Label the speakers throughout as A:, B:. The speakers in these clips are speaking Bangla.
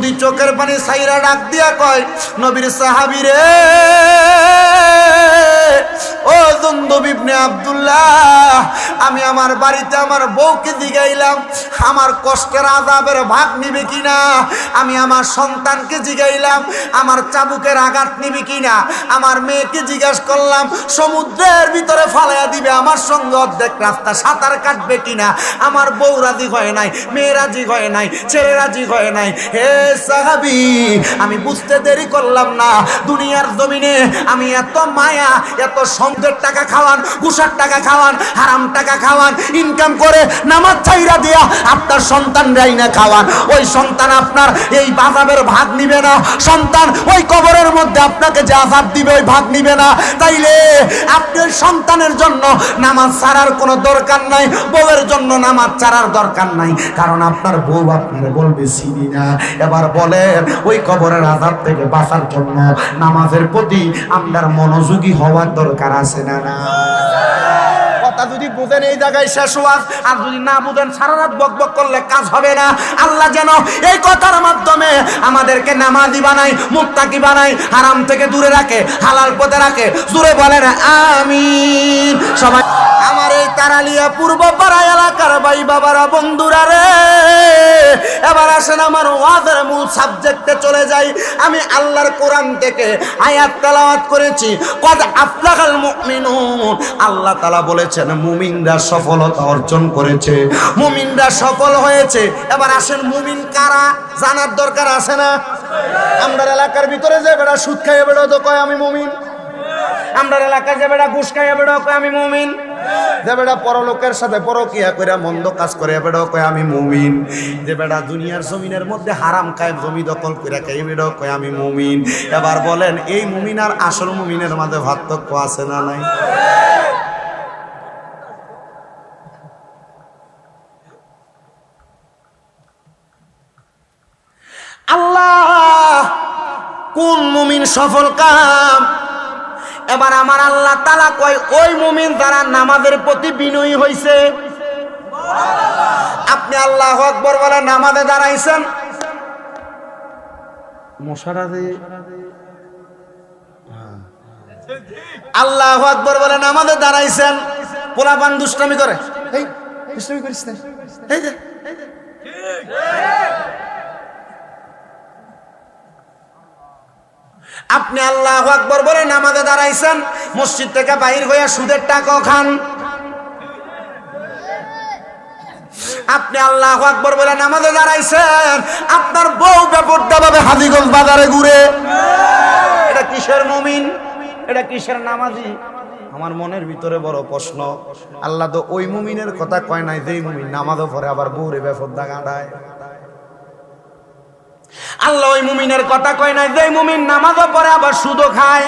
A: ইহুদি চোখের পানি সাইরা ডাক দিয়া কয় নবীর সাহাবি রে ও জন্দব ইবনে আব্দুল্লাহ, আমি আমার বাড়িতে আমার বউকে জিগাইলাম, আমার কষ্টের আজাবের ভাগ নিবে কিনা? আমি আমার সন্তানকে জিগাইলাম, আমার চাবুকের আঘাত নিবে কিনা? আমার মেয়েকে জিজ্ঞাস করলাম, সমুদ্রের ভিতরে ফালাইয়া দিবে, আমার সঙ্গে অর্ধেক রাস্তা সাঁতার কাটবে কিনা? আমার বউ রাজি হয় নাই, মেয়ে রাজি হয় নাই, ছেলে রাজি হয় নাই। হে সাহাবি, আমি বুঝতে দেরি করলাম না, দুনিয়ার জমিনে আমি এত মায়া, এত সন্ধ্যের টাকা খাওয়ান কুষার টাকা খাওয়ান, হারাম টাকা খাওয়ান ইনকাম করে নামাজ চাইরা দিয়া আপনার সন্তান না খাওয়ান। ওই সন্তান আপনার এই বাজাবের ভাগ নিবে না। সন্তান ওই কবরের মধ্যে আপনাকে যে আজাব দিবে ওই ভাগ নিবে না। তাইলে আপনি ওই সন্তানের জন্য নামাজ ছাড়ার কোনো দরকার নাই, বউয়ের জন্য নামাজ ছাড়ার দরকার নাই। কারণ আপনার বউ আপনার বলবে, চিনি না। এবার বলেন, ওই কবরের আজাব থেকে বাঁচার জন্য নামাজের প্রতি আপনার মনোযোগী হওয়ার দরকার আছে না কথা যদি বুঝেন এই জায়গায় শেষ ওয়াজ, আর যদি না বুঝেন, সারা রাত বক বক করলে কাজ হবে না। আল্লাহ যেন এই কথার মাধ্যমে আমাদেরকে নামাজি বানাই মুক্তাকি বানাই হারাম থেকে দূরে রাখে, হালাল পথে রাখে। জুড়ে বলেন আমি সবাই, আমার এই তারালিয়া পূর্ব পাড়া এলাকার ভাই বাবারা, বন্ধুরা রে, এবার আসেন আমার ওয়াজের মূল সাবজেক্টে চলে যাই। আমি আল্লাহর কোরআন থেকে আয়াত তেলাওয়াত করেছি। কদ আফলাকাল মুমিনুন। আল্লাহ তাআলা বলেছেন মুমিনরা সফলতা অর্জন করেছে। মুমিনরা সফল হয়েছে। এবার আসেন মুমিন কারা? জানার দরকার আছে না? আমরা এলাকার ভিতরে যে বেড়া সুদ খাইয়ে বেড়ো তো কয় আমি মুমিন? আমরা এলাকায় যে বেড়া ঘুষ খাইয়ে বেড়ো কয় আমি মুমিন? যে বেড়া পরলোকের সাথে পরকিয়া করে মন্দ কাজ করে বেড়ো কয় আমি মুমিন? যে বেড়া দুনিয়ার জমিনের মধ্যে হারাম খায় জমি দখল করে খাই বেড়ো কয় আমি মুমিন? এবার বলেন, এই মুমিন আর আসল মুমিনের মাঝে পার্থক্য আছে না নাই? আল্লাহ কোন মুমিন সফল কাম? এবার আমার আল্লাহ তালা কয় ওই মুমিন যারা নামাজের প্রতি বিনয়ী হইছে। আপনি আল্লাহ আকবর বলে নামাজে দাঁড়াইছেন। আল্লাহ আকবর বলে নামাজে দাঁড়াইছেন। পোলাপান দুষ্টামি করে। এই দুষ্টামি করিস না। এই যে। আপনি আল্লাহ আকবর বলে নামাজে দাঁড়াইছেন, মসজিদ থেকে বাহির হইয়া সুদের টাকা খান। আপনি আল্লাহ আকবর বলে নামাজে দাঁড়াইছেন, আপনার বউ ব্যাপারটা ভাবে হাজিগঞ্জ বাজারে ঘুরে। এটা কিসের মুমিন? এটা কিসের নামাজি? আমার মনের ভিতরে বড় প্রশ্ন। আল্লাহ তো ওই মুমিনের কথা কয় নাই, যেই মুমিন নামাজও পরে আবার বউরে ব্যাপার দাগাডায় আল্লাহ ওই মুমিনের কথা কয় নাই যে মুমিন নামাজও পড়ে আবার সুদও খায়।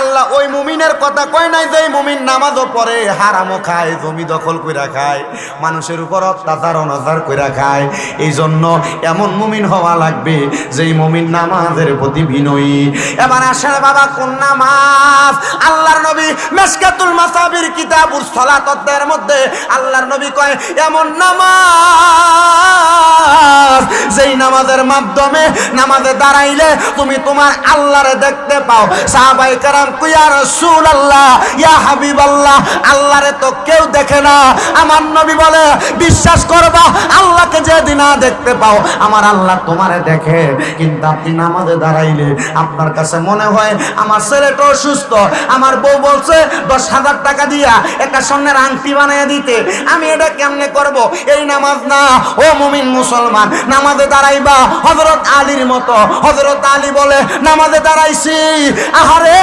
A: আল্লাহ ওই মুমিনের কথা কয় নাই যে মুমিন নামাজও পড়ে, হারামও খায়, জমি দখল কইরা খায়, মানুষের উপর অত্যাচার, অনাচার কইরা খায়। এই জন্য এমন মুমিন হওয়া লাগবে যেই মুমিন নামাজের প্রতি বিনয়ী। এবার আসে বাবা, কোন নামাজ? আল্লাহর নবী মেসকাতুল মাসাবির কিতাবুর সলাতদের মধ্যে আল্লাহর নবী কয়, এমন নামাজ যেই নামাজের মাধ্যমে নামাজে দাঁড়াইলে তুমি তোমার আল্লাহরে দেখতে পাও। সাহাবাই বিশ্বাস করবা, আল্লাহকে যেদিন না দেখতে পাও, আমার আল্লাহ তোমারে দেখে। কিন্তু আপনি নামাজে দাঁড়াইলে আপনার কাছে মনে হয়, আমার ছেলেটা অসুস্থ, আমার বউ বলছে দশ হাজার টাকা দিয়া একটা স্বর্ণের আংটি বানিয়ে দিতে। আমি এটা কেমনে করব? এই নামাজ না, ও মুমিন মুসলমান, নামাজে দাঁড়াইবা হজরত আলীর মতো হজরত আলী বলে, নামাজে দাঁড়াইছি। আহারে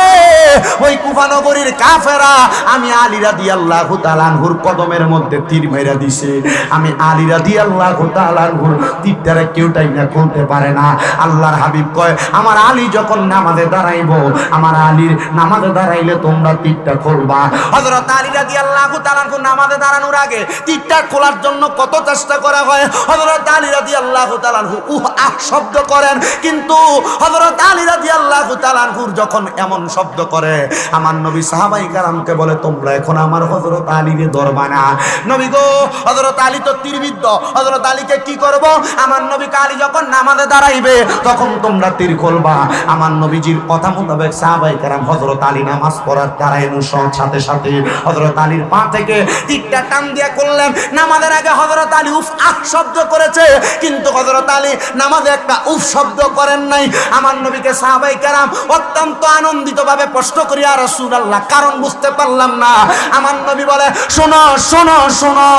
A: ওই কুফানগরীর কাফেরা আমি আলীরা দি আল্লাহ তালানহুর কদমের মধ্যে তীর মেরা দিছে। আমি আলীরা দি আল্লাহ তালানহুর তীরটারে কেউ না খুলতে পারে না। আল্লাহর হাবিব কয়, আমার আলী যখন নামাজে দাঁড়াইবো, আমার আলীর নামাজে দাঁড়াইলে তোমরা তীরটা খুলবা। হজরত আলীরা দি আল্লাহ তালানহু নামাজে দাঁড়ানোর আগে তীরটা খোলার জন্য কত চেষ্টা করা হয়? হজরত আলী রাদি আল্লাহ তালানহু উহ, আহ, শব্দ করেন। কিন্তু হজরত আলী রাদি আল্লাহ তালানহুর যখন এমন শব্দ করে। আমার নবী সাহাবাই কারামকে বলে, তোমরা এখন আমার হজরত আলীকে ধরবা না। নবী গো হজরত আলী তো তীরবিদ্ধ হজরত আলীকে কি করব? আমার নবী কালী যখন নামাজে দাঁড়াইবে, তখন তোমরা তীর খুলবা। আমার নবীজির কথা মোতাবেক সাহাবাই কারাম হজরত আলী নামাজ পড়ার দাঁড়াইনো সাথে সাথে হজরত আলীর পা থেকে তীরটা টান দিয়া করলেন নামাজের আগে হজরত আলী উফ আহ শব্দ করেছে। কিন্তু হজরত আলী নামাজে একটা উফ শব্দ করেন নাই। আমার নবীকে সাহাবাই কারাম অত্যন্ত আনন্দিত ভাবে প্রশ্ন করিয়া রসুল আল্লাহ কারণ বুঝতে পারলাম না। আমার নবী বলে, শোনো শোনো শোনো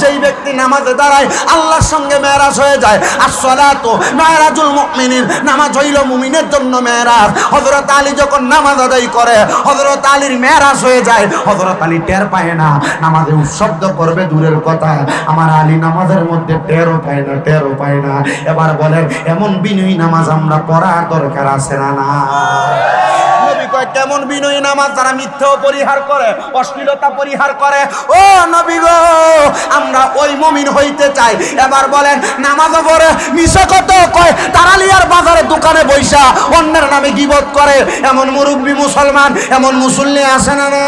A: সেই ব্যক্তি নামাজে দাঁড়ায়, আল্লাহর সঙ্গে মেয়েরাজ হয়ে যায়। আসসালাত মেয়েরাজুল মুমিনিন, নামাজ হইল মুমিনের জন্য মেয়েরাজ। হযরত আলী যখন নামাজ আদায় করে, হযরত আলীর মেয়েরাজ হয়ে যায়। হযরত আলী টের পায় না, নামাজে উৎশব্দ করবে দূরের কথা। আমার আলী নামাজের মধ্যে টেরও পায় না, টেরও পায় না। এবার বলেন, এমন বিনয়ী নামাজ আমরা পড়ার দরকার আছে না না কেমন বিনয়ী নামাজ যারা মিথ্যাও পরিহার করে, অশ্লীলতা পরিহার করে। ও নবী গো, আমরা ওই মমিন হইতে চাই। এবার বলেন নামাজও পড়ে মিশা কত? কয় তারালিয়ার বাজারে দোকানে বৈশা অন্যের নামে গিবত করে। এমন মুরব্বী মুসলমান, এমন মুসল্লি আছে না না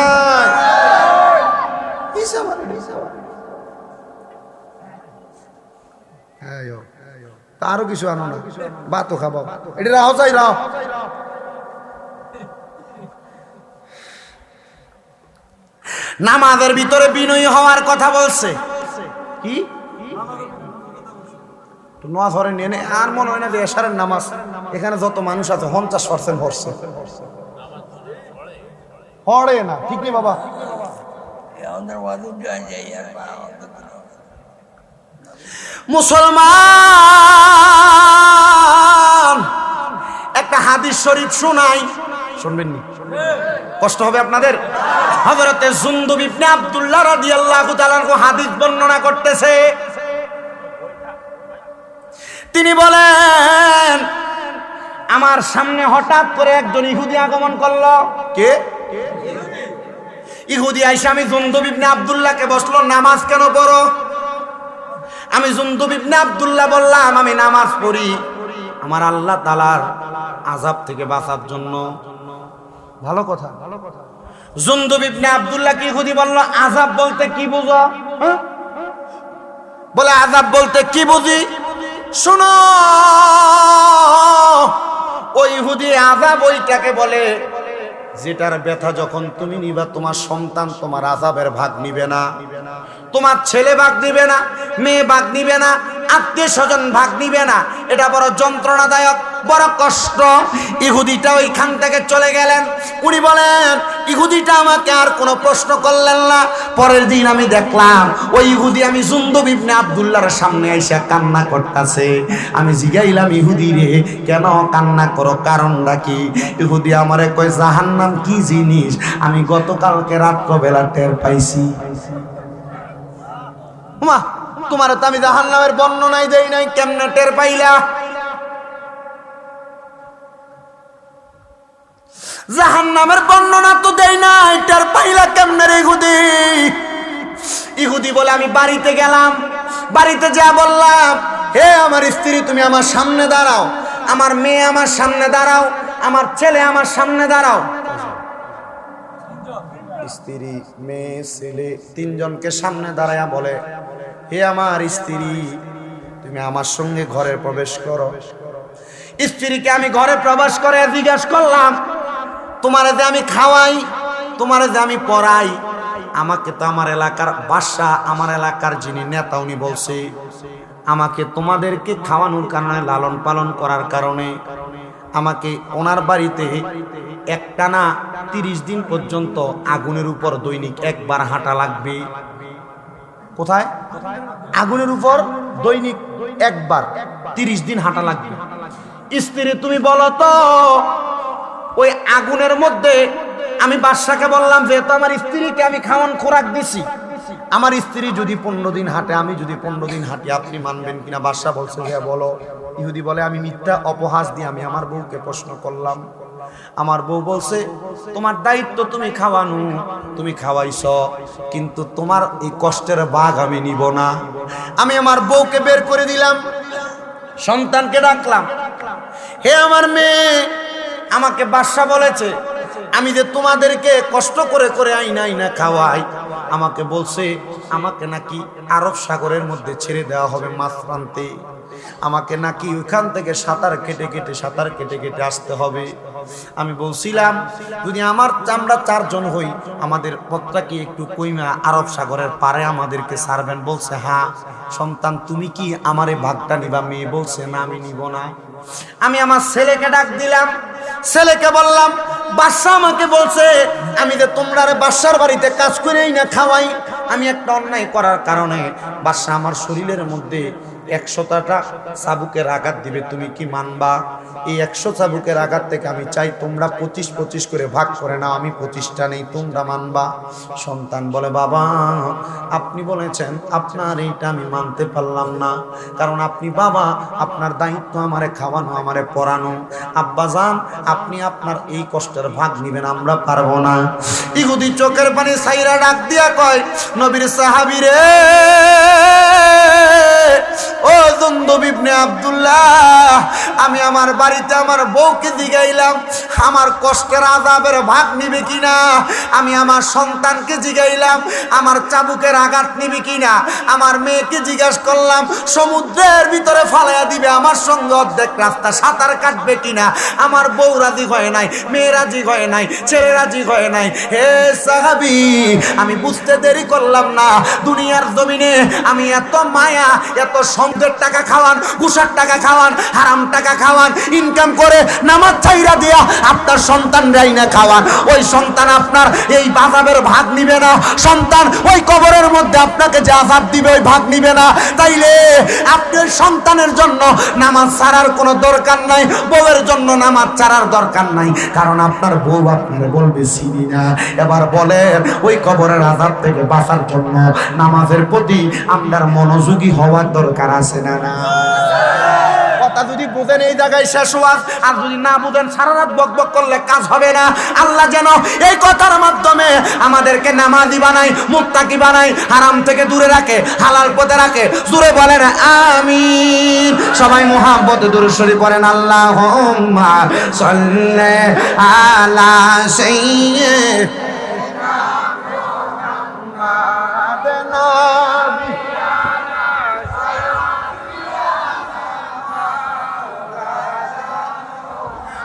A: তারও কিছু আনো না। বাতো খাব। এটা রাও চাই, রাও। নামাজের ভিতরে বিনয়ী হওয়ার কথা বলছে। কি? আর হয় না যে এশারের নামাজ, এখানে যত মানুষ আছে, পঞ্চাশ বাবা। মুসলমান, একটা হাদিস শরীফ শোনাই। শুনবেন নি কষ্ট হবে আপনাদের? হযরতে জুনদুব ইবনে আব্দুল্লাহ রাদিয়াল্লাহু তাআলা হাদিস বর্ণনা করতেছে। তিনি বলেন আমার সামনে হঠাৎ করে একজন ইহুদি আগমন করল। কে? ইহুদি আইসা আমি জুনদুব ইবনে আব্দুল্লাহকে বসল নামাজ কেন পড়ো? আমি জুন্দুব ইবনে আব্দুল্লাহ বললাম আমি নামাজ পড়ি। আমার আল্লাহ তালার আজাব থেকে বাঁচার জন্য। ভালো কথা ভালো কথা। আব্দুল্লাহ বলতে কি বুঝো? হ্যাঁ? বলে আজাব বলতে কি বুঝি? ওইটাকে বলে, যেটার ব্যথা যখন তুমি নিবা, তোমার সন্তান তোমার আজাবের ভাগ নিবে না। তোমার ছেলে ভাগ নিবে না, মেয়ে ভাগ নিবে না, আত্মীয় স্বজন ভাগ নিবে না। এটা বড় যন্ত্রণাদায়ক, বড় কষ্ট। ইহুদিটা ওইখান থেকে চলে গেলেন। উনি বলেন, ইহুদিটা আমাকে আর কোনো প্রশ্ন করলেন না। পরের দিন আমি দেখলাম, ওই ইহুদি আমি জুন্দব ইবনে আব্দুল্লাহর সামনে এসে কান্না করতেছে। আমি জিগাইলাম, ইহুদি রে, কেন কান্না করো? কারণটা কি? ইহুদি আমারে কয়, জাহান্নাম কি জিনিস? আমি গতকালকে রাত্রবেলা টের পাইছি। মা, তোমার তো আমি জাহান্নামের বর্ণনাই দেই নাই, কেমনে টের পাইলা? জাহান্নামের বর্ণনা তো দেই নাই, টের পাইলা কেমনে রে ইহুদি? ইহুদি বলে আমি বাড়িতে গেলাম, বাড়িতে যা বললাম, হে আমার স্ত্রী, তুমি আমার সামনে দাঁড়াও, আমার মেয়ে আমার সামনে দাঁড়াও, আমার ছেলে আমার সামনে দাঁড়াও। স্ত্রী, মেয়ে, ছেলে তিনজনকে সামনে দাঁড়ায়া বলে, হে আমার স্ত্রী, তুমি আমার সঙ্গে ঘরে প্রবেশ করো। স্ত্রীকে আমি ঘরে প্রবেশ করে জিজ্ঞাসা করলাম, তোমারে যে আমি খাওয়াই, তোমারে যে আমি পড়াই, আমাকে তো আমার এলাকার বাসা, আমার এলাকার যিনি নেতা উনি বলছে, আমাকে তোমাদেরকে খাওয়ানোর কারণে লালন পালন করার কারণে আমাকে ওনার বাড়িতে একটানা তিরিশ দিন পর্যন্ত আগুনের উপর দৈনিক একবার হাঁটা লাগবে। কোথায়? আগুনের উপর দৈনিক একবার তিরিশ দিন হাঁটা লাগবে। স্ত্রী, তুমি বলো তো, ওই আগুনের মধ্যে আমি বাদশাকে বললাম যেহেতু আমার স্ত্রীকে আমি খাওয়ান খোরাক দিছি। আমার স্ত্রী যদি পনেরো দিন হাঁটে, আমি যদি পনেরো দিন হাঁটি, আপনি মানবেন কিনা? বাদশাহ বলছে হ্যাঁ বলো। ইহুদি বলে, আমি মিথ্যা অপহাস দিয়ে আমি আমার বউকে প্রশ্ন করলাম। আমার বউ বলছে, তোমার দায়িত্ব তুমি খাওয়ানো, তুমি খাওয়াইছ, কিন্তু তোমার এই কষ্টের বাঘ আমি নিব না। আমি আমার বউকে বের করে দিলাম, সন্তানকে ডাকলাম। হে আমার মেয়ে, আমাকে বাদশা বলেছে, আমি যে তোমাদেরকে কষ্ট করে করে আইনা আইনা খাওয়াই, আমাকে বলছে, আমাকে নাকি আরব সাগরের মধ্যে ছেড়ে দেওয়া হবে মাছ প্রান্তে। আমাকে নাকি ওইখান থেকে সাঁতার কেটে কেটে, সাঁতার কেটে কেটে আসতে হবে। আমি বলছিলাম, যদি আমার আমরা চারজন হই, আমাদের পথটা কি একটু কইমা আরব সাগরের পারে আমাদেরকে ছাড়বেন? বলছে হ্যাঁ। সন্তান, তুমি কি আমারে ভাগটা নিবা? মেয়ে বলছে, না, আমি নিব না। আমি আমার ছেলেকে ডাক দিলাম। ছেলেকে বললাম বাদশা আমাকে বলছে, আমি যে তোমরা বাদশার বাড়িতে কাজ করেই না খাওয়াই। আমি একটা অন্যায় করার কারণে বাদশা আমার শরীরের মধ্যে একশোটা চাবুকের আঘাত দিবে, তুমি কি মানবা? এই একশো চাবুকের আঘাত থেকে আমি চাই তোমরা পঁচিশ পঁচিশ করে ভাগ করে নাও, আমি পঁচিশটা নেই, তোমরা মানবা? সন্তান বলে, বাবা, আপনি বলেছেন আপনার এইটা আমি মানতে পারলাম না। কারণ আপনি বাবা, আপনার দায়িত্ব আমারে খাওয়ানো, আমারে পড়ানো। আব্বা যান আপনি আপনার এই কষ্টের ভাগ নিবেন, আমরা পারব না। ইহুদি চোখের পানি সাইরা ডাক দিয়া কয়, নবীর সাহাবিরে ও জন্দব ইবনে আব্দুল্লাহ, আমি আমার বাড়িতে আমার বউকে জিগাইলাম, আমার কষ্টের আজাবের ভাগ নিবে কিনা? আমি আমার সন্তানকে জিগাইলাম, আমার চাবুকের আঘাত নিবে কিনা? আমার মেয়েকে জিজ্ঞাস করলাম, সমুদ্রের ভিতরে ফালাইয়া দিবে, আমার সঙ্গে অর্ধেক রাস্তা সাঁতার কাটবে কিনা? আমার বউ রাজি হয় নাই, মেয়ে রাজি হয় নাই, ছেলে রাজি হয় নাই। হে সাহাবি, আমি বুঝতে দেরি করলাম না, দুনিয়ার জমিনে আমি এত মায়া, এত সন্ধ্যের টাকা খাওয়ান কুষার টাকা খাওয়ান, হারাম টাকা খাওয়ান ইনকাম করে নামাজ চাইরা দিয়া আপনার সন্তান না খাওয়ান। ওই সন্তান আপনার এই বাজাবের ভাগ নিবে না। সন্তান ওই কবরের মধ্যে আপনাকে যে আজাব দিবে ওই ভাগ নিবে না। তাইলে আপনার সন্তানের জন্য নামাজ ছাড়ার কোনো দরকার নাই, বউয়ের জন্য নামাজ ছাড়ার দরকার নাই। কারণ আপনার বউ আপনার বলবে, চিনি না। এবার বলেন, ওই কবরের আজাব থেকে বাঁচার জন্য নামাজের প্রতি আপনার মনোযোগী হওয়ার দরকার আছে না না। কথা যদি বুঝেন এই জায়গায় শেষ হওয়ার আর যদি না বুঝেন, সারা রাত বক করলে কাজ হবে না। আল্লাহ যেন এই কথার মাধ্যমে আমাদেরকে নামাজি বানায় মুক্তাকি বানায়, হারাম থেকে দূরে রাখে, হালাল পথে রাখে। দূরে বলেন, আমিন। সবাই মোহাম্মত দূরে শরীফ বলেন আল্লাহ আলা সাইয়্যিদ।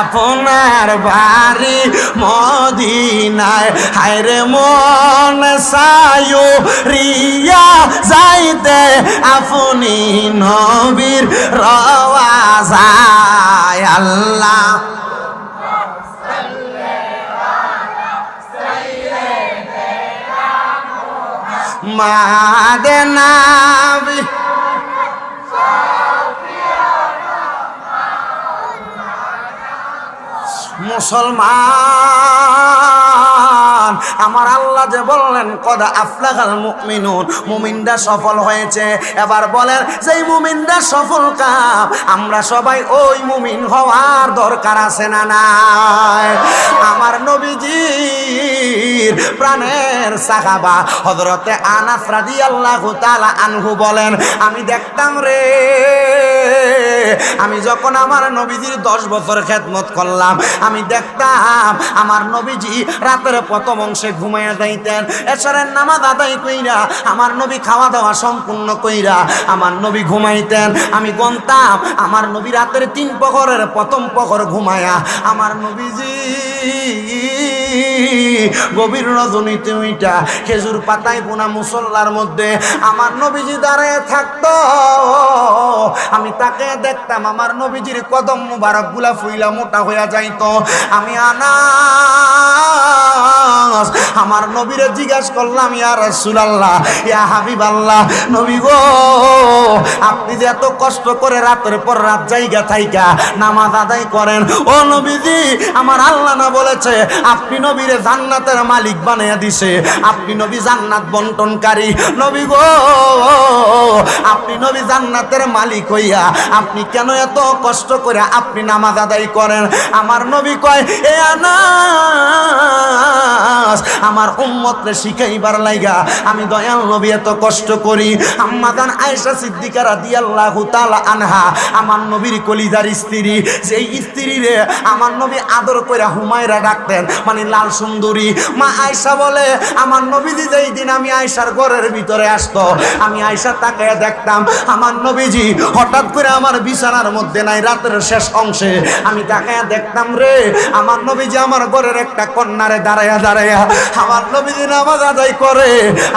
A: আপনার বাড়ি মদিনায় হায়রে মন সায়ু রিয়া যাইতে আপনি নবীর রওয়া যায় আল্লাহ। মাদনাবি মুসলমান। আমার আল্লাহ যে বললেন, কদা আফলাগাল মুমিনুন মুমিনরা সফল হয়েছে। এবার বলেন, যেই মুমিনরা সফল কাম, আমরা সবাই ওই মুমিন হওয়ার দরকার আছে না নাই? আমার নবীজির প্রাণের সাহাবা হযরতে আনাস রাদিয়াল্লাহু তাআলা আনহু বলেন, আমি দেখতাম রে, আমি যখন আমার নবীজির দশ বছর খেদমত করলাম, আমি দেখতাম আমার নবীজি রাতের প্রথম অংশে ঘুমাইয়া যাইতেন। এসরের নামাজ আদায় কইরা, আমার নবী খাওয়া দাওয়া সম্পূর্ণ কইরা আমার নবী ঘুমাইতেন। আমি গনতাম, আমার নবী রাতের তিন প্রহরের প্রথম প্রহর ঘুমায়া আমার নবীজি গভীর রজনীতে ওইটা খেজুর পাতায় বোনা মুসল্লার মধ্যে আমার নবীজি দাঁড়ায় থাকতো। আমি তাকে দেখতাম, আমার নবীজির কদম মুবারকগুলা ফুইলা মোটা হইয়া যাইতো। আমি আনা আনাস আমার নবীরে জিজ্ঞাস করলাম, ইয়া রাসূলুল্লাহ, ইয়া হাবিবাল্লাহ, নবী গো, আপনি যে এত কষ্ট করে রাতের পর রাত জায়গা থাইকা নামাজ আদায় করেন, ও নবীজি, আমার আল্লাহ না বলেছে, আপনি নবীরে জান্নাতের মালিক বানাইয়া দিছে, আপনি নবী জান্নাত বন্টনকারী, নবী গো, আপনি নবী জান্নাতের মালিক হইয়া আপনি কেন এত কষ্ট করে আপনি নামাজ আদায় করেন? আমার নবী কয়, এ আনাস আমার উম্মতরে শিখাইবার লাইগা। আমি দয়াল নবী এত কষ্ট করি। আম্মাদান আয়েশা সিদ্দিকা রাদিয়াল্লাহু তাআলা আনহা, আমার নবীর কলিজার স্ত্রী। যেই স্ত্রী রে, আমার নবী আদর কইরা হুমায়রা ডাকতেন মানে লাল সুন্দরী। মা আয়েশা বলে, আমার নবীজি যেই দিন আমি আয়েশার ঘরের ভিতরে আসতো, আমি আয়েশা তাকে দেখতাম, আমার নবীজি হঠাৎ করে আমার বিছানার মধ্যে নাই, রাতের শেষ অংশে। আমি তাকে দেখতাম রে, আমার নবীজি আমার ঘরের একটা কন্যারে দাঁড়াইয়া আমার নবীজি নামাজ আদায় করে,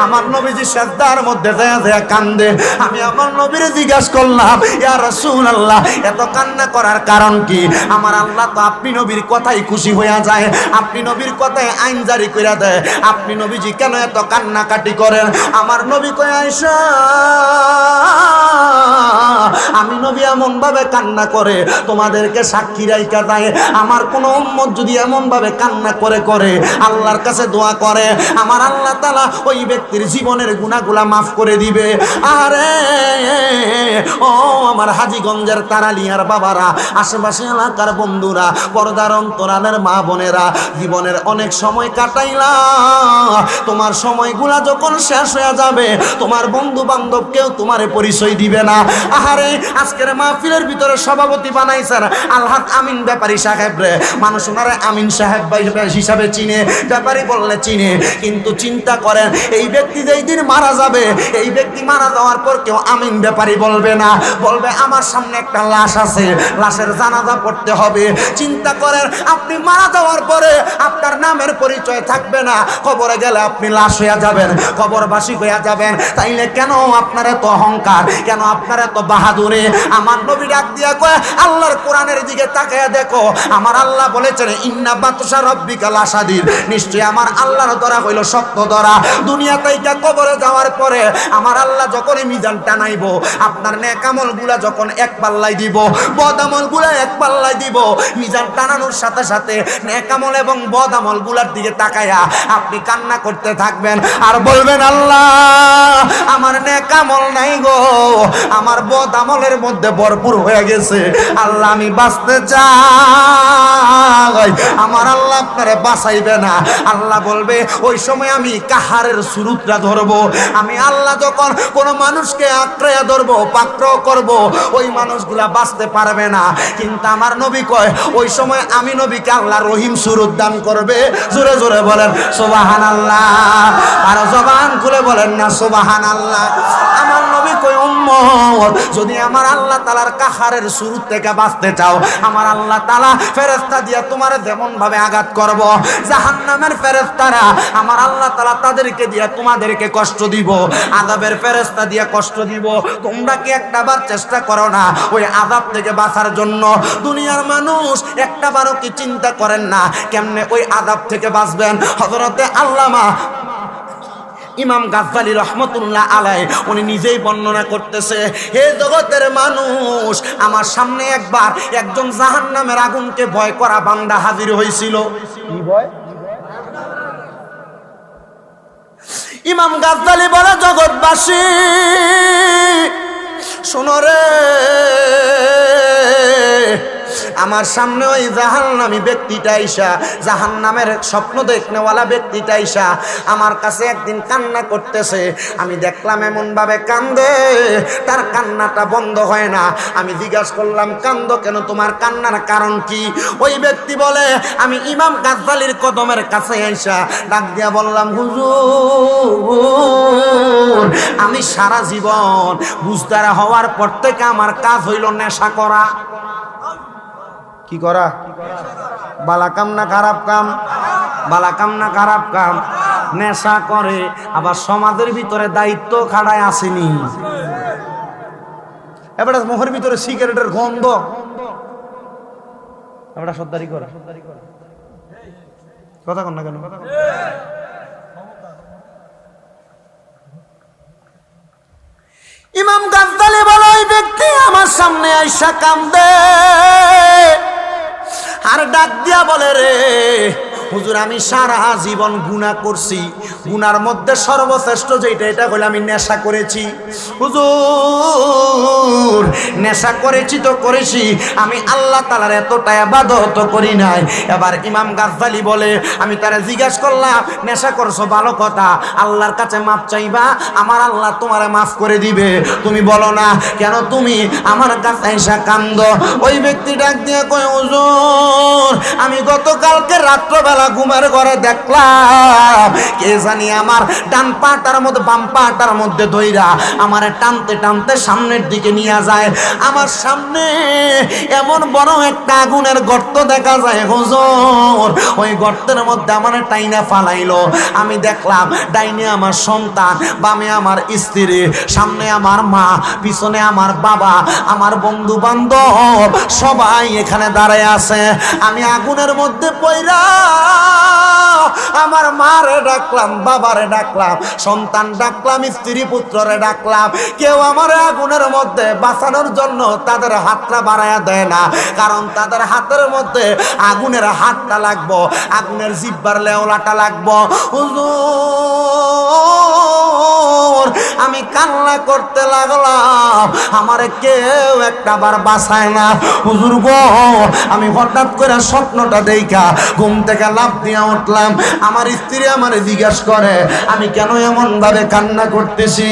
A: আমার নবীজি শ্রদ্ধার মধ্যে দেয়া দেয়া কান্দে। আমি আমার নবীরে জিজ্ঞাসা করলাম, ইয়া রাসূলুল্লাহ, এত কান্না করার কারণ কি? আমার আল্লাহ তো আপনি নবীর কথাই খুশি হইয়া যায়। আপনি নবীর কথায় আইন জারি কইরা দেয়। আপনি নবীজি কেন এত কান্নাকাটি করেন? আমার নবী কয়, আয়েশা, আমি নবী এমন ভাবে কান্না করে, তোমাদেরকে সাক্ষী রাইকা দেয় আমার কোন উম্মত যদি এমন ভাবে কান্না করে করে আল্লাহর কাছে দোয়া করে, আমার আল্লাহ তালা ওই ব্যক্তির জীবনের গুণাগুলা মাফ করে দিবে। আরে, ও আমার হাজিগঞ্জের তারালিয়ার বাবারা, আশেপাশে এলাকার বন্ধুরা, পর্দার অন্তরালের মা বোনেরা, জীবনের অনেক সময় কাটাইলা। তোমার সময়গুলা যখন শেষ হয়ে যাবে, তোমার বন্ধু বান্ধব কেউ তোমারে পরিচয় দিবে না। আহারে, আজকের মাহফিলের ভিতরে সভাপতি বানাইছেন আলহাদ আমিন ব্যাপারী সাহেব রে। মানুষ আমিন সাহেব হিসাবে চিনে। ব্যাপারী বললে চিনে, কিন্তু চিন্তা করেন, এই ব্যক্তি যেই দিন মারা যাবে, এই ব্যক্তি মারা যাওয়ার পর কেউ আমিন ব্যাপারী বলবে না। বলবে, আমার সামনে একটা লাশ আছে, লাশের জানাজা পড়তে হবে। চিন্তা করেন, আপনি মারা যাওয়ার পরে আপনার নামের পরিচয় থাকবে না। কবরে গেলে আপনি লাশ হইয়া যাবেন, কবরবাসী হইয়া যাবেন। তাইলে কেন আপনার এত অহংকার? কেন আপনার এত বাহাদুরে? আমার নবী ডাক দিয়া কয়, আল্লাহর কোরআনের দিকে তাকায়া দেখো। আমার আল্লাহ বলেছেন, ইন্না বাতুসা রব্বিকা লাসাদির নিশ্চয়ই আমার আল্লাহর ধরা হইল সত্য ধরা দুনিয়া তাইকা কবরে যাওয়ার পরে আমার আল্লাহ যখনই মিজান টানাইবো, আপনার নেকামলগুলা যখন এক পাল্লাই দিব বদামলগুলা এক পাল্লাই দিব, মিজান টানানোর সাথে সাথে নেকামল এবং বদামলগুলার দিকে তাকায়া আপনি কান্না করতে থাকবেন। আর বলবেন, আল্লাহ, আমার নেকামল নাই গো, আমার বদামলের মধ্যে ভরপুর হয়ে গেছে। আল্লাহ, আমি বাঁচতে চাই। আমার আল্লাহ আপনারে বাঁচাইবে না। আল্লাহ বলবে, ওই সময় আমি কাহারের সুরুতরা ধরবো। আমি আল্লাহ যখন কোন মানুষকে আক্রয়া ধরবো পাক্র করব, ওই মানুষগুলা বাঁচতে পারবে না। কিন্তু আমার নবী কয়, ওই সময় আমি নবীকে আল্লাহ রহিম সুরুত দান করবে। জোরে জোরে বলেন সোবাহান আল্লাহ আর জবান খুলে বলেন, না সোবাহান আল্লাহ আমার নবী কই উম্মত, যদি আমার আল্লাহ তালার কাহারের শুরু থেকে বাঁচতে চাও, আমার আল্লাহ তালা ফেরেস্তা দিয়া তোমার যেমন ভাবে আঘাত করব, জাহান্নামের ফেরেস্তারা আমার আল্লাহ তালা তাদেরকে দিয়া তোমাদেরকে কষ্ট দিব। আদাবের ফেরেস্তা দিয়া কষ্ট দিব। তোমরা কি একটা বার চেষ্টা করো না ওই আদাব থেকে বাঁচার জন্য? দুনিয়ার মানুষ একটা বারও কি চিন্তা করেন না কেমনে ওই আদাব থেকে বাঁচবেন? হজরতে আল্লামা ইমাম গাজ্জালি রহমতুল্লাহ আলাই, উনি নিজেই বর্ণনা করতেছে, হে জগতের মানুষ, আমার সামনে একবার একজন জাহান নামের আগুনকে ভয় করা বান্দা হাজির হয়েছিল। কি ভয়? ইমাম গাজদালি বলে জগৎবাসী শোনো আমার সামনে ওই জাহান নামী ব্যক্তিটা আইসা জাহান নামের স্বপ্ন দেখনেওয়ালা ব্যক্তিটা আইসা আমার কাছে একদিন কান্না করতেছে। আমি দেখলাম এমনভাবে কান্দে, তার কান্নাটা বন্ধ হয় না। আমি জিজ্ঞাসা করলাম, কান্দ কেন? তোমার কান্নার কারণ কি? ওই ব্যক্তি বলে, আমি ইমাম গাজ্জালির কদমের কাছে আইসা। ডাক দিয়া বললাম, হুজুর, আমি সারা জীবন বুঝদারা হওয়ার পর থেকে আমার কাজ হইল নেশা করা। কি করা? বালা কাম না খারাপ কাম? বালা কাম না খারাপ কাম? নেশা করে, আবার সমাজের ভিতরে দায়িত্ব খাড়ায় আসেনি। এবারে মোহের ভিতরে সিগারেটের গন্ধ। এবারে সর্দারি করা। কথা কন না কেন? ইমাম গাজদালি বলো, ওই ব্যক্তি আমার সামনে আইসা কান্দে। আর ডাক দিয়া বলে রে হুজুর, আমি সারা জীবন গুণা করছি। গুনার মধ্যে সর্বশ্রেষ্ঠ যেটা এটা হলে আমি নেশা করেছি। হুজুর, নেশা করেছি তো করেছি, আমি আল্লাহ তালার এতটা আবাদত করি নাই। এবার ইমাম গাজদালি বলে, আমি তারা জিজ্ঞাসা করলাম, নেশা করছ ভালো কথা, আল্লাহর কাছে মাপ চাইবা, আমার আল্লাহ তোমারে মাফ করে দিবে। তুমি বলো না, কেন তুমি আমার কাছে এসা কান্দ? ওই ব্যক্তি ডাক দিয়ে কয়, হুজুর, আমি গতকালকে রাত্রবেলা ঘুমের ঘরে দেখলাম, কে জানি আমার ডান পাটার মধ্যে, বাম পাটার মধ্যে ধইরা আমার টানতে টানতে সামনের দিকে নিয়ে যায়। আমার সামনে এমন বড় একটা আগুনের গর্ত দেখা যায়, হুজুর। ওই গর্তের মধ্যে আমার টাইনা ফালাইলো। আমি দেখলাম, ডাইনে আমার সন্তান, বামে আমার স্ত্রী, সামনে আমার মা, পিছনে আমার বাবা, আমার বন্ধু বান্ধব সবাই এখানে দাঁড়ায় আছে। আমি আগুনের মধ্যে পইরা আমার মারে ডাকলাম, বাবারে ডাকলাম, সন্তান ডাকলাম, স্ত্রী পুত্ররে ডাকলাম। কেউ আমার আগুনের মধ্যে বাঁচানোর জন্য তাদের হাতটা বাড়ায়া দেয় না, কারণ তাদের হাতের মধ্যে আগুনের হাতটা লাগবো, আগুনের জিব্বার লেওলাটা লাগবো। আমি কান্না করতে লাগলাম, আমারে কেউ একটা বার বাঁচায় না। হুজুর গো, আমি হঠাৎ করে স্বপ্নটা দেখা, ঘুম থেকে লাভ দিয়ে উঠলাম। আমার স্ত্রী আমারে জিজ্ঞাস করে, আমি কেন এমন ভাবে কান্না করতেছি?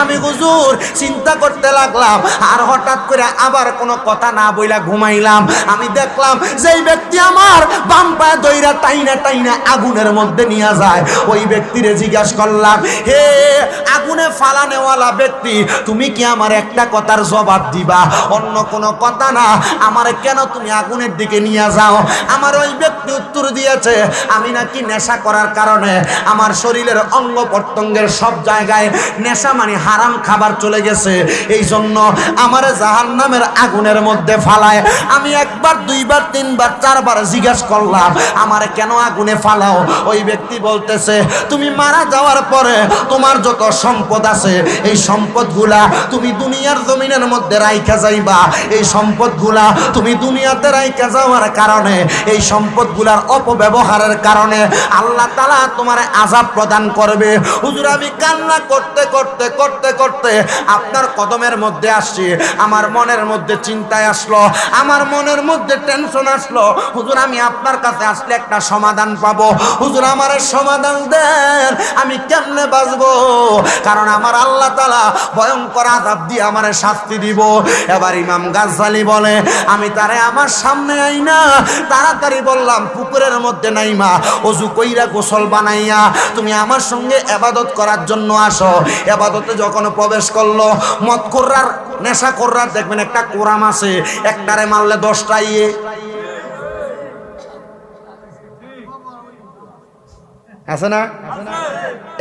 A: আমি হুজুর চিন্তা করতে লাগলাম, আর হঠাৎ করে আবার কোনো কথা না বইলা ঘুমাইলাম। আমি দেখলাম যেই ব্যক্তি আমার বাম পায়ে দইরা টাইনা টাইনা আগুনের মধ্যে নিয়ে যায়, ওই ব্যক্তিরে জিজ্ঞাসা করলাম, হে আগুনে ফালানেওয়ালা ব্যক্তি, তুমি কি আমার একটা কথার জবাব দিবা? অন্য কোনো কথা না। আমার কেন তুমি আগুনের দিকে নিয়ে যাও? আমার ওই ব্যক্তি উত্তর দিয়েছে আমি নাকি নেশা করার কারণে আমার শরীরের অঙ্গ প্রত্যঙ্গের সব জায়গায় নেশা মানে হারাম খাবার চলে গেছে। এই জন্য আমার জাহান নামের আগুনের মধ্যে ফালায়। আমি একবার, দুইবার, তিনবার, চারবার জিজ্ঞাসা করলাম, আমার কেন আগুনে ফালাও? ওই ব্যক্তি বলতেছে, তুমি মারা যাওয়ার পরে তোমার যত সম্পদ আছে, এই সম্পদগুলা তুমি দুনিয়ার জমিনের মধ্যে রাইখা যাইবা। এই সম্পদগুলা তুমি দুনিয়াতে রাইখা যাওয়ার কারণে এই সম্পদগুলার অপব্যবহারের কারণে আল্লাহ তালা তোমার আজাব প্রদান করবে। হুজুর, আমি কান্না করতে করতে করতে করতে আপনার কদমের মধ্যে আসছি। আমার মনের মধ্যে চিন্তায় আসলো, আমার মনের মধ্যে টেনশন আসলো। হুজুর, আমি আপনার কাছে আসলে একটা সমাধান পাবো। হুজুর, আমার সমাধান দেন, আমি কেমনে বাঁচবো? কারণ আমার আল্লাহ তালা ভয়ঙ্কর আজাব দিয়ে আমার শাস্তি দিব। এবার ইমাম গাজ্জালি বলে, আমি তারে আমার সামনে আই না তাড়াতাড়ি বললাম, পুকুরের মধ্যে নাইমা অজু কইরা গোসল বানাইয়া তুমি আমার সঙ্গে এবাদত করার জন্য আসো। এবাদতে যখন প্রবেশ করল, মদ কর্রার নেশা কর্রার দেখবেন একটা কোরাম আছে, একটারে মারলে দশটা ইয়ে। আছে না?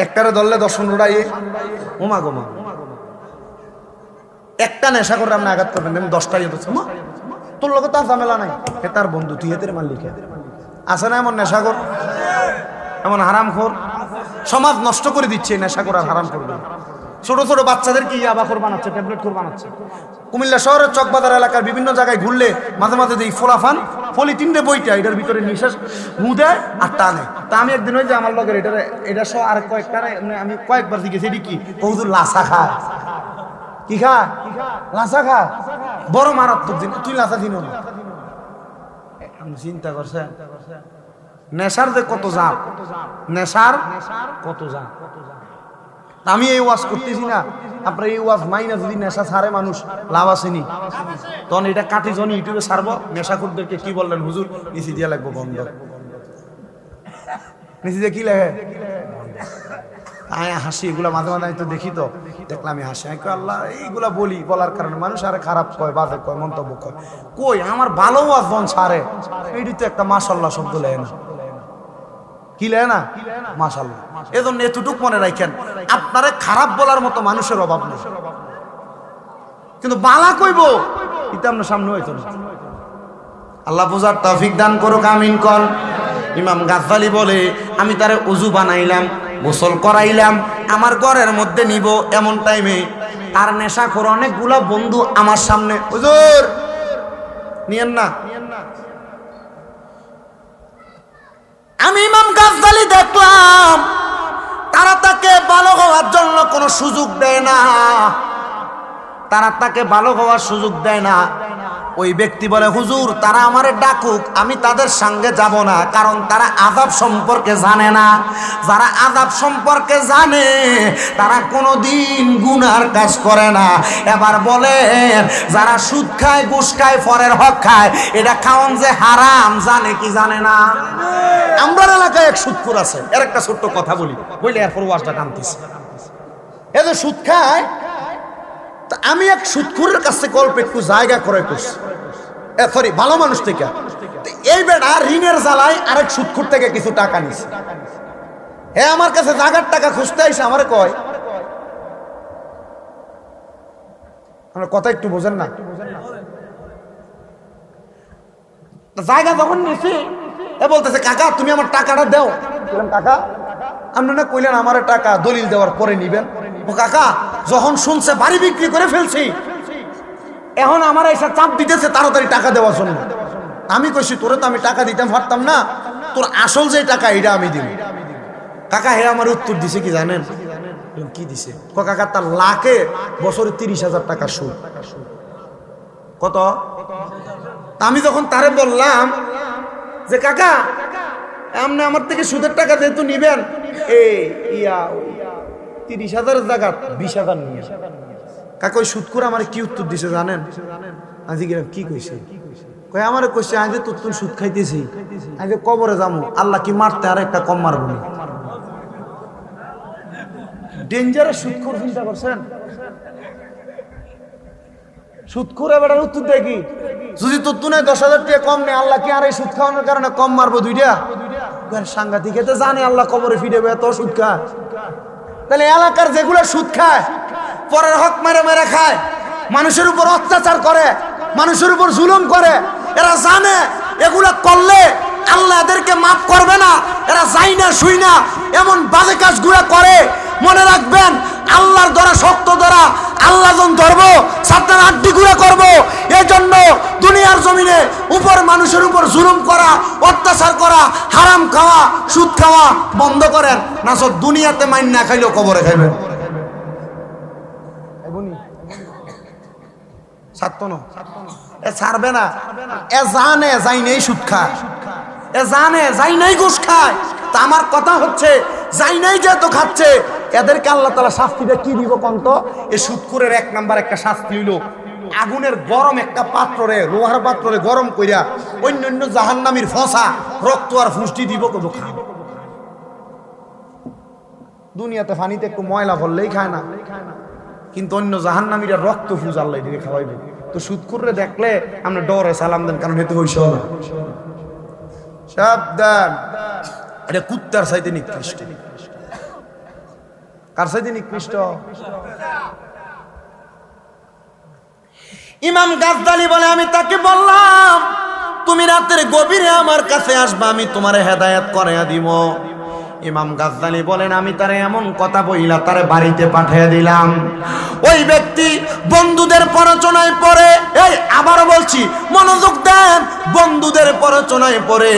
A: একটারে ধরলে দশ পনেরোটা ইয়ে। ওমা গোমা একটা নেশা করে আপনি আঘাত করবেন দশটা ইয়ে তোর লোক তো আর ঝামেলা নাই। তার বন্ধু, তুই হেতের মালিক আছে না এমন নেশাখোর? এমন হারাম খোর সমাজ নষ্ট করে দিচ্ছে এই আর হারাম করবে ছোট ছোট বাচ্চাদেরকে ইয়াবা খোর বানাচ্ছে ট্যাবলেট খোর বানাচ্ছে? কুমিল্লা শহরের চকবাজার এলাকার বিভিন্ন জায়গায় ঘুরলে মাঝে মাঝে দেখি ফোলাফান, ফলি তিনটে বইটা, এটার ভিতরে নিঃশ্বাস হু দেয় আর টানে। তা আমি একদিন ওই যে আমার লগের এটা এটা সহ আর কয়েকটা আমি কয়েকবার জিজ্ঞেস, এটি কি? কৌদুর লাসা খায় কি খা? লাসা খা? বড় মারাত্মক জিনিস, তুই লাসা দিন না। চিন্তা করছেন নেশার যে কত জাপ নেশার কত জাপ আমি এই ওয়াজ করতেছি না। আপনার এই ওয়াজ মাইনা যদি নেশা ছাড়ে মানুষ, লাভ আসেনি তখন এটা কাটি যখন ইউটিউবে ছাড়বো। নেশা করদেরকে কি বললেন হুজুর? নিচি দিয়া লাগবো বন্ধ। নিচি দিয়ে কি লেগে আমি হাসি, এগুলা মাঝে মাঝে তো দেখি তো। দেখলাম হাসি। আমি আল্লাহ, এইগুলা বলি, বলার কারণে মানুষ আরে খারাপ কয়, বাজে কয়, মন্তব্য কয়। কই, আমার ভালো যখন ছাড়ে। এইটি তো একটা মাসাল্লাহ শব্দ লেয় না। কি লেয় না? মাসাল্লাহ এজন্য এতটুক মনে রাখেন, আপনারে খারাপ বলার মতো মানুষের অভাব নেই। কিন্তু বালা কইব এটা আপনার সামনে হইতো না। আল্লাহ বুঝার তৌফিক দান করুক, আমিন কন। ইমাম গাজ্জালি বলে, আমি তারে উজু বানাইলাম। গোসল করাইলাম, আমার ঘরের মধ্যে নিব এমন টাইমে তার করে অনেকগুলা বন্ধু আমার সামনে। হুজুর, নিয়েন না। আমি ইমাম গাজ্জালি দেখলাম, তারা তাকে ভালো হওয়ার জন্য কোনো সুযোগ দেয় না। তারা তাকে ভালো হওয়ার সুযোগ দেয় না। ওই ব্যক্তি বলে, হুজুর, তারা আমারে ডাকুক, আমি তাদের সঙ্গে যাব না, কারণ তারা আদাব সম্পর্কে জানে না। যারা আদাব সম্পর্কে জানে, তারা কোনোদিন গুনার কাজ করে না। এবার বলেন, যারা সুদ খায়, ঘুষ খায়, ফরের হক খায়, এটা খাওয়ান যে হারাম, জানে কি জানে না? আমরা এলাকায় এক সুদকুর আছে। এর একটা ছোট্ট কথা বলি। বলি এরপর ওয়াজটা টানতেছে এ যে সুদ খায় আমি এক সুদখুরের কাছে গল্প একটু জায়গা করে করছি সরি ভালো মানুষ থেকে। এই বেটা ঋণের জ্বালায় আরেক সুদখুর থেকে কিছু টাকা নিছে। হে, আমার কাছে জাগার টাকা খুঁজতে আইসে, আমার কয়। কথা একটু বোঝেন না। জায়গা যখন নিছি, এ বলতেছে, কাকা, তুমি আমার টাকাটা দাও। কাকা আপনি না কইলেন আমার টাকা দলিল দেওয়ার পরে নিবেন? ও কাকা, যখন শুনছে বাড়ি বিক্রি করে ফেলছি, এখন আমার এসে চাপ দিতেছে তাড়াতাড়ি টাকা দেওয়ার জন্য। আমি কইছি, তোরে তো আমি টাকা দিতাম পারতাম না। তোর আসল যে টাকা এটা আমি দিব। কাকা, হে আমার উত্তর দিছে কি জানেন? কি দিছে? কাকা, তার লাখে বছরে তিরিশ হাজার টাকা সুদ। কত? আমি যখন তারে বললাম যে, কাকা আপনি আমার থেকে সুদের টাকা যেহেতু নিবেন, এ তিরিশ হাজারের জায়গা বিশ হাজার নিয়ে কাকা, ওই সুদ করে আমার কি উত্তর দিছে জানেন? আজি গেলাম কি কইছে? কই আমার কইছে আজ যে তোর সুদ খাইতেছি আজ কবরে যাব, আল্লাহ কি মারতে আর একটা কম মারবো না? ডেঞ্জারাস সুদ করে চিন্তা করছেন? সুদ করে বেটার উত্তর দেয় কি? যদি তোর তুনে দশ হাজার টাকা কম নেই, আল্লাহ কি আর এই সুদ খাওয়ানোর কারণে কম মারবো দুইটা? এবার সাংঘাতিক এতে জানে আল্লাহ কবরে ফিরে এত সুদ খায় তাহলে এলাকার যেগুলো সুদ খায়, পরের হক মেরে মেরে খায়, মানুষের উপর অত্যাচার করে, মানুষের উপর জুলুম করে, এরা জানে এগুলো করলে আল্লাহ এদেরকে মাফ করবে না, এরা যাই না, শুই না, এমন বাজে কাজগুলো করে মনে রাখবেন, আল্লাহর দ্বারা শক্ত দ্বারা আল্লাহ যখন ধরবো সাতার আড্ডি গুলো করব। এই জন্য দুনিয়ার জমিনে উপর মানুষের উপর জুলুম করা, অত্যাচার করা, হারাম খাওয়া, সুদ খাওয়া বন্ধ করেন। না সব দুনিয়াতে মাইন না খাইলেও কবরে খাইবেন। এ ছাড়বে না। এ জানে যাই নেই সুদ খায়। এ জানে যাই নেই ঘুষ খায়। তা আমার কথা হচ্ছে, যাই নাই যেহেতু খাচ্ছে। এদেরকে আল্লাহ তালা শাস্তিটা কি দিব কন্ত এ সুৎকুরের এক নাম্বার একটা শাস্তি হইল, আগুনের গরম একটা পাত্ররে, লোহার পাত্ররে গরম কইরা অন্য অন্য জাহান্নামির ফসা, রক্ত আর ফুষ্টি দিব কত খায় দুনিয়াতে ফানিতে একটু ময়লা ভরলেই খায় না। কিন্তু অন্য জাহান্নামীরা রক্ত ফুজ আল্লাহ দিকে খাওয়াইবে। তো সুদকুররে দেখলে আমরা ডরে সালাম দেন, কারণ হেতু হইস না। সাবধান। এটা কুত্তার সাইতে নিকৃষ্ট। কার সাইতে নিকৃষ্ট? ইমাম গাজদালি বলে, আমি তাকে বললাম, তুমি রাতের গভীরে আমার কাছে আসবা, আমি তোমার হেদায়েত করে দিব। ইমাম গাজদালি বলেন, আমি তারে এমন কথা বইলা তারে বাড়িতে পাঠিয়ে দিলাম। ওই ব্যক্তি বন্ধুদের প্ররোচনায় পড়ে, এই, আবারও বলছি, মনোযোগ দেন, বন্ধুদের প্ররোচনায় পড়ে